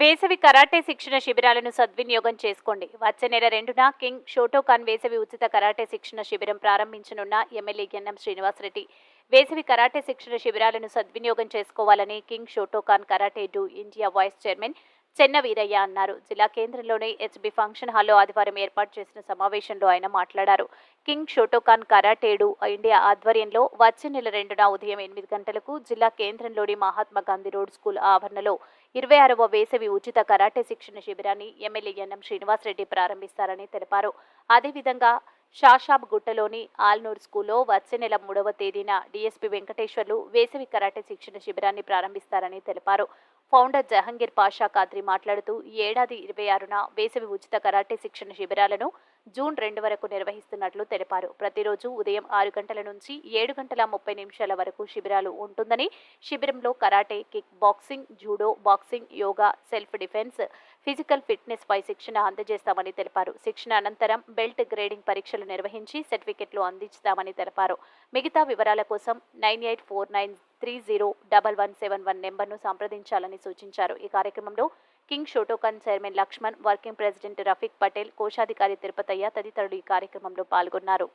వేసవి కరాటే శిక్షణ శిబిరాలను సద్వినియోగం చేసుకోండి. వచ్చే నెల రెండున కింగ్ షోటోకాన్ వేసవి ఉచిత కరాటే శిక్షణ శిబిరం ప్రారంభించనున్న ఎమ్మెల్యే ఎన్ఎం శ్రీనివాసరెడ్డి. వేసవి కరాటే శిక్షణ శిబిరాలను సద్వినియోగం చేసుకోవాలని King Shotokan Karate Do India vice chairman Chenna Veeraiah అన్నారు. జిల్లా కేంద్రంలోని హెచ్బి ఫంక్షన్ హాల్లో ఆదివారం ఏర్పాటు చేసిన సమావేశంలో ఆయన మాట్లాడారు. కింగ్ షోటోకాన్ కరాటేడు ఇండియా ఆధ్వర్యంలో వచ్చే నెల రెండున ఉదయం ఎనిమిది గంటలకు జిల్లా కేంద్రంలోని మహాత్మా గాంధీ రోడ్ స్కూల్ ఆవరణలో ఇరవై ఆరవ వేసవి ఉచిత కరాటే శిక్షణ శిబిరాన్ని ఎమ్మెల్యే ఎన్ఎం శ్రీనివాసరెడ్డి ప్రారంభిస్తారని తెలిపారు. అదేవిధంగా షాషాబ్ గుట్టలోని ఆల్నూర్ స్కూల్లో వచ్చే నెల మూడవ తేదీన డీఎస్పీ వెంకటేశ్వర్లు వేసవి కరాటే శిక్షణ శిబిరాన్ని ప్రారంభిస్తారని తెలిపారు. ఫౌండర్ జహంగీర్ పాషా కాద్రి మాట్లాడుతూ ఈ ఏడాది ఇరవై ఆరున వేసవి ఉచిత కరాటే శిక్షణ శిబిరాలను జూన్ రెండు వరకు నిర్వహిస్తున్నట్లు తెలిపారు. ప్రతిరోజు ఉదయం ఆరు గంటల నుంచి ఏడు గంటల ముప్పై నిమిషాల వరకు శిబిరాలు ఉంటుందని శిబిరంలో karate kick boxing judo boxing yoga self defence physical fitness పై శిక్షణ అందజేస్తామని తెలిపారు. శిక్షణ అనంతరం బెల్ట్ గ్రేడింగ్ పరీక్షలు నిర్వహించి సర్టిఫికెట్లు అందిస్తామని తెలిపారు. మిగతా వివరాల కోసం nine eight four nine three zero double one seven one నెంబర్ను సంప్రదించాలని సూచించారు. ఈ కార్యక్రమంలో King Shotokan chairman Lakshman working president Rafiq Patel కోశాధికారి తిరుపతయ్య తదితరులు ఈ కార్యక్రమంలో పాల్గొన్నారు.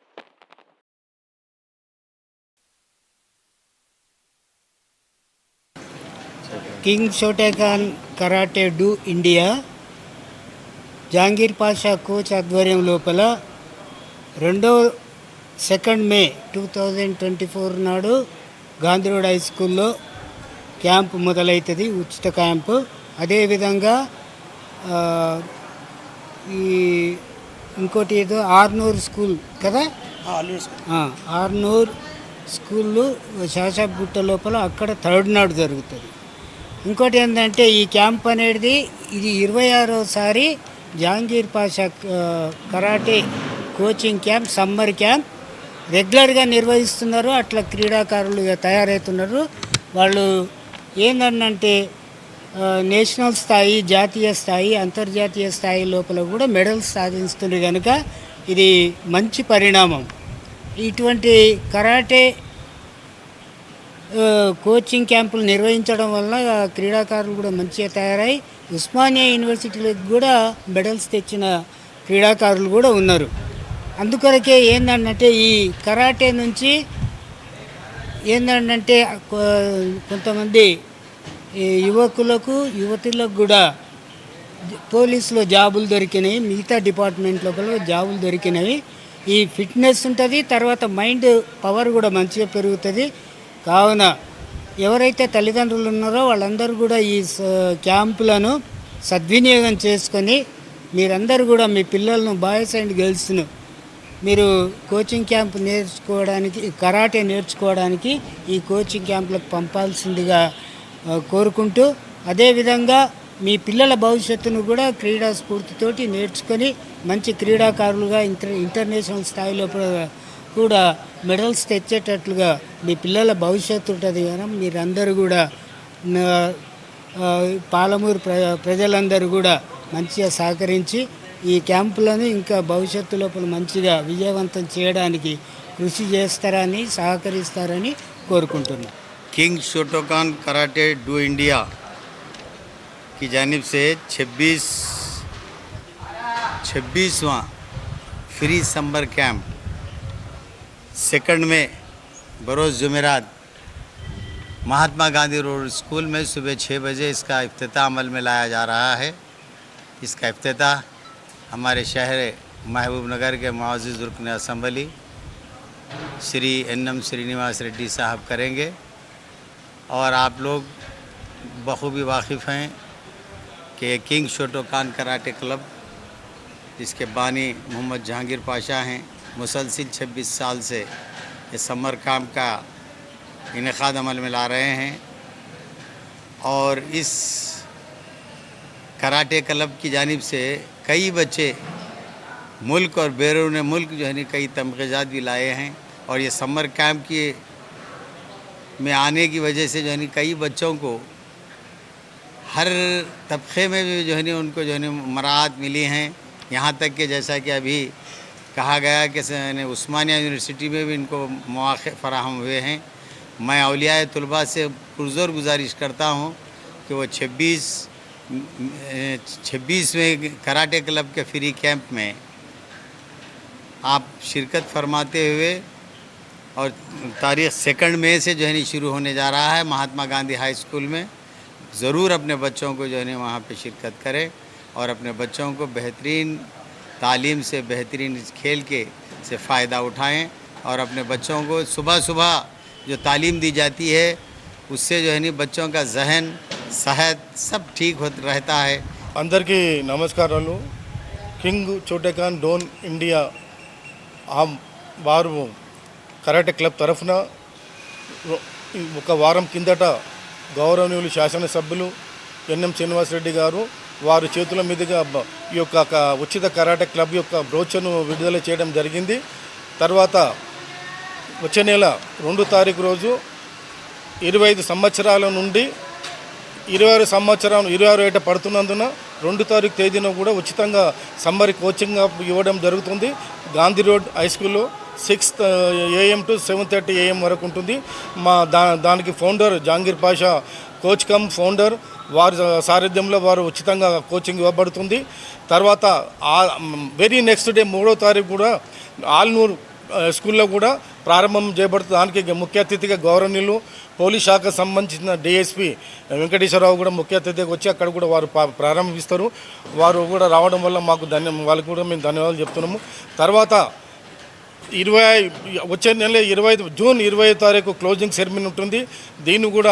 King Shotokan Karate Do India. Jahangir Pasha coach ఆధ్వర్యం లోపల రెండో second May two thousand twenty four నాడు గాంధీ రోడ్ హై స్కూల్లో క్యాంప్ మొదలవుతుంది ఉచిత క్యాంపు. అదేవిధంగా ఈ ఇంకోటి ఏదో ఆర్నూర్ స్కూల్ కదా? ఆర్నూర్ స్కూళ్ళు శాషాబుట్ట లోపల అక్కడ థర్డ్ నాడు జరుగుతుంది. ఇంకోటి ఏంటంటే ఈ క్యాంప్ అనేది ఇది ఇరవై ఆరోసారి Jahangir Pasha karate coaching camp summer camp. రెగ్యులర్గా నిర్వహిస్తున్నారు. అట్లా క్రీడాకారులుగా తయారవుతున్నారు. వాళ్ళు ఏంటంటే నేషనల్ స్థాయి జాతీయ స్థాయి అంతర్జాతీయ స్థాయి లోపల కూడా మెడల్స్ సాధిస్తున్నారు కనుక ఇది మంచి పరిణామం. ఇటువంటి కరాటే కోచింగ్ క్యాంపులు నిర్వహించడం వల్ల క్రీడాకారులు కూడా మంచిగా తయారై ఉస్మానియా యూనివర్సిటీలకు కూడా మెడల్స్ తెచ్చిన క్రీడాకారులు కూడా ఉన్నారు. అందుకొరకే ఏంటంటే ఈ కరాటే నుంచి ఏంటంటే కొంతమంది యువకులకు యువతులకు కూడా పోలీసులో జాబులు దొరికినవి మిగతా డిపార్ట్మెంట్ లోపల జాబులు దొరికినవి. ఈ ఫిట్నెస్ ఉంటుంది తర్వాత మైండ్ పవర్ కూడా మంచిగా పెరుగుతుంది. కావున ఎవరైతే తల్లిదండ్రులు ఉన్నారో వాళ్ళందరూ కూడా ఈ స- క్యాంపులను సద్వినియోగం చేసుకొని మీరందరూ కూడా మీ పిల్లలను బాయ్స్ అండ్ గర్ల్స్ను మీరు కోచింగ్ క్యాంప్ నేర్చుకోవడానికి కరాటే నేర్చుకోవడానికి ఈ కోచింగ్ క్యాంపులకు పంపాల్సిందిగా కోరుకుంటూ అదేవిధంగా మీ పిల్లల భవిష్యత్తును కూడా క్రీడా స్ఫూర్తితోటి నేర్చుకొని మంచి క్రీడాకారులుగా ఇంటర్ ఇంటర్నేషనల్ స్థాయిలో కూడా మెడల్స్ తెచ్చేటట్లుగా మీ పిల్లల భవిష్యత్తు ఉంటుంది కదా మీరందరూ కూడా నా- ఆ, పాలమూరు ప్ర ప్రజలందరూ కూడా మంచిగా సహకరించి ఈ క్యాంపులను ఇంకా భవిష్యత్తు లోపల మంచిగా విజయవంతం చేయడానికి కృషి చేస్తారని సహకరిస్తారని కోరుకుంటున్నాను King Shotokan Karate Do India की जानिब से 26 छब्बीसवां फ्री समर कैंप सेकंड में बरोज़ जुमेरात महात्मा गांधी रोड स्कूल में सुबह छः बजे इसका अफ्ताह अमल में लाया जा रहा है। इसका अफ्ताह हमारे शहर महबूब नगर के मुआज़ रुकन assembly Shri N M Srinivas Reddy साहब करेंगे। और आप लोग बखूबी वाकिफ़ हैं कि किंग शोटोकान कराटे क्लब, जिसके बानी मोहम्मद जहांगीर पाशा हैं मुसलसिल 26 साल से ये समर कैंप का इनका अमल में ला रहे हैं और इस कराटे क्लब की जानिब से कई बच्चे मुल्क और बैरून मुल्क जो है कई तमगात भी लाए हैं और ये समर कैम्प की में आने की वजह से जो है कई बच्चों को हर तबके में भी जो है उनको जो है मराहत मिली हैं। यहाँ तक कि जैसा कि अभी कहा गया कि उस्मानिया यूनिवर्सिटी में भी इनको मौक़े फराहम हुए हैं। मैं अलिया तलबा से पुरजोर गुजारिश करता हूँ कि वो 26 छब्बीसवें कराटे क्लब के फ्री कैंप में आप शिरकत फरमाते हुए और तारीख सेकंड मई से जो है नी शुरू होने जा रहा है महात्मा गांधी हाई स्कूल में, ज़रूर अपने बच्चों को जो है वहाँ पे शिरकत करें और अपने बच्चों को बेहतरीन तालीम से बेहतरीन इस खेल के से फ़ायदा उठाएं और अपने बच्चों को सुबह सुबह जो तालीम दी जाती है उससे जो है नी बच्चों का जहन सेहत सब ठीक हो रहता है అందరికీ నమస్కారాలు కింగ్ చోటేకాన్ డోన్ ఇండియా ఆ వారు కరాటే క్లబ్ తరఫున రొ- ఒక వారం కిందట గౌరవనీయులు శాసనసభ్యులు ఎన్ఎం శ్రీనివాసరెడ్డి గారు వారి చేతుల మీదుగా ఈ యొక్క ఉచిత కరాటే క్లబ్ యొక్క బ్రోచర్ను విడుదల చేయడం జరిగింది. తర్వాత వచ్చే నెల రెండు తారీఖు రోజు ఇరవై ఐదు సంవత్సరాల నుండి ఇరవై ఆరు సంవత్సరం ఇరవై ఆరు ఏట పడుతున్నందున రెండు తారీఖు తేదీన కూడా ఉచితంగా సమ్మర్ కోచింగ్ ఇవ్వడం జరుగుతుంది. గాంధీ రోడ్ హై స్కూల్లో sixth AM to seven thirty AM వరకు ఉంటుంది. మా దా దానికి founder Jahangir Pasha coach cum founder వారి సారథ్యంలో వారు ఉచితంగా కోచింగ్ ఇవ్వబడుతుంది. తర్వాత వెరీ నెక్స్ట్ డే మూడో తారీఖు కూడా ఆల్నూర్ స్కూల్లో కూడా ప్రారంభం చేయబడుతుంది. దానికి ముఖ్య అతిథిగా గౌరవనీయులు పోలీస్ శాఖకు సంబంధించిన డిఎస్పి వెంకటేశ్వరరావు కూడా ముఖ్య అతిథిగా వచ్చి అక్కడ కూడా వారు ప్రారంభిస్తారు. వారు కూడా రావడం వల్ల మాకు ధన్యం వాళ్ళకి కూడా మేము ధన్యవాదాలు చెప్తున్నాము. తర్వాత ఇరవై వచ్చే నెల ఇరవై ఐదు జూన్ ఇరవై తారీఖు క్లోజింగ్ సెరమనీ ఉంటుంది. దీన్ని కూడా